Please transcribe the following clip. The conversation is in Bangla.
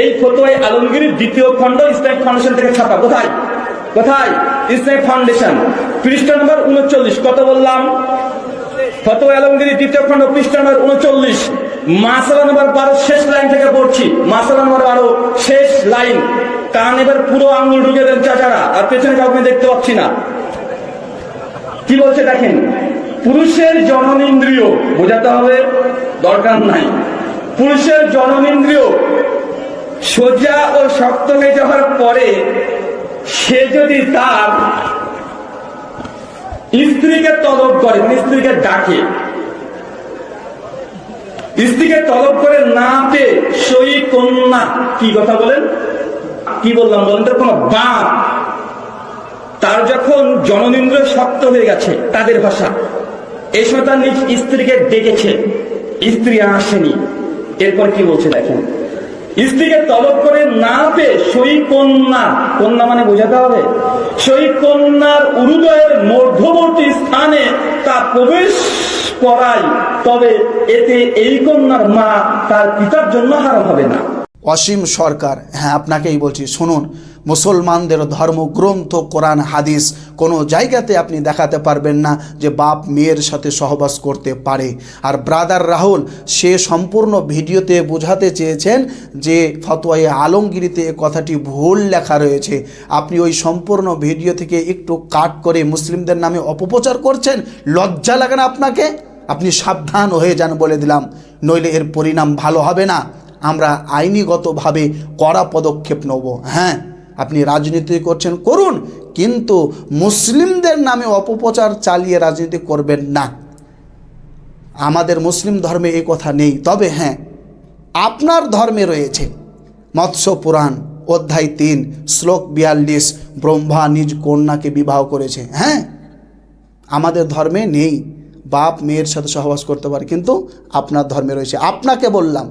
এই ফতোয়াই আলমগীরের দ্বিতীয় খণ্ড ইসলামিক ফাউন্ডেশন থেকে ছাপা। কোথায়? কোথায়? Islamic foundation. পৃষ্ঠা নম্বর উনচল্লিশ। কত বললাম? ফতোয়া আলমগীর দ্বিতীয় খণ্ড, পৃষ্ঠা নম্বর উনচল্লিশ। মাসালা নম্বর বারো, শেষ লাইন থেকে পড়ছি। মাসালা নম্বর বারো, শেষ লাইন। কান এবার পুরো আঙুল ঢুকে দেন চাচারা, আর পেছনে কাউকে দেখতে পাচ্ছি না। কি বলছে দেখেন? পুরুষের জননেন্দ্রিয়, বোঝাতে হবে, দরকার নাই। পুরুষের জননেন্দ্রিয় সোজা ও শক্ত হয়ে যাওয়ার পরে সে যদি তার স্ত্রীকে তলব করে মানে স্ত্রীকে ডাকে, স্ত্রীকে তলব করে না পেয়ে সই কন্যা, কি কথা বলেন? কি বললাম বলেন তো, কোনো বাপ, তার যখন জননেন্দ্র শক্ত হয়ে গেছে তাদের ভাষা সময় তার নিজ স্ত্রীকে ডেকেছে, স্ত্রী আসেনি। এরপর কি বলছে দেখেন? স্ত্রীকে তলব করে না পেয়ে সই কন্যা কন্যা মানে বোঝাতে হবে। সই কন্যার উরুদয়ের মধ্যবর্তী স্থানে তা প্রবেশ করাই তবে এতে এই কন্যার মা তার পিতার জন্য হারাম হবে না। অসীম সরকার হ্যাঁ আপনাকেই বলছি, শুনুন মুসলমানদের ধর্মগ্রন্থ কোরআন, হাদিস কোনো জায়গাতে আপনি দেখাতে পারবেন না যে বাপ মেয়ের সাথে সহবাস করতে পারে। আর ব্রাদার রাহুল, সে সম্পূর্ণ ভিডিওতে বোঝাতে চেয়েছেন যে ফতোয়াই আলমগিরিতে কথাটি ভুল লেখা রয়েছে। আপনি ওই সম্পূর্ণ ভিডিও থেকে একটু কাট করে মুসলিমদের নামে অপপ্রচার করছেন? লজ্জা লাগে না আপনাকে? আপনি সাবধান হয়ে যান বলে দিলাম। নইলে এর পরিণাম ভালো হবে না। আমরা আইনিগতভাবে কড়া পদক্ষেপ নেব। হ্যাঁ? আপনি রাজনীতি করছেন, করুন, কিন্তু মুসলিমদের নামে অপপ্রচার চালিয়ে রাজনীতি করবেন না। আমাদের মুসলিম ধর্মে এই কথা নেই। তবে হ্যাঁ আপনার ধর্মে রয়েছে মৎস্য পুরাণ, অধ্যায় তিন, শ্লোক বিয়াল্লিশ, ব্রহ্মা নিজ কন্যাকে বিবাহ করেছে। হ্যাঁ আমাদের ধর্মে নেই। বাপ, মেয়ের সাথে সহবাস করতে পারে, কিন্তু আপনার ধর্মে রয়েছে। আপনাকে বললাম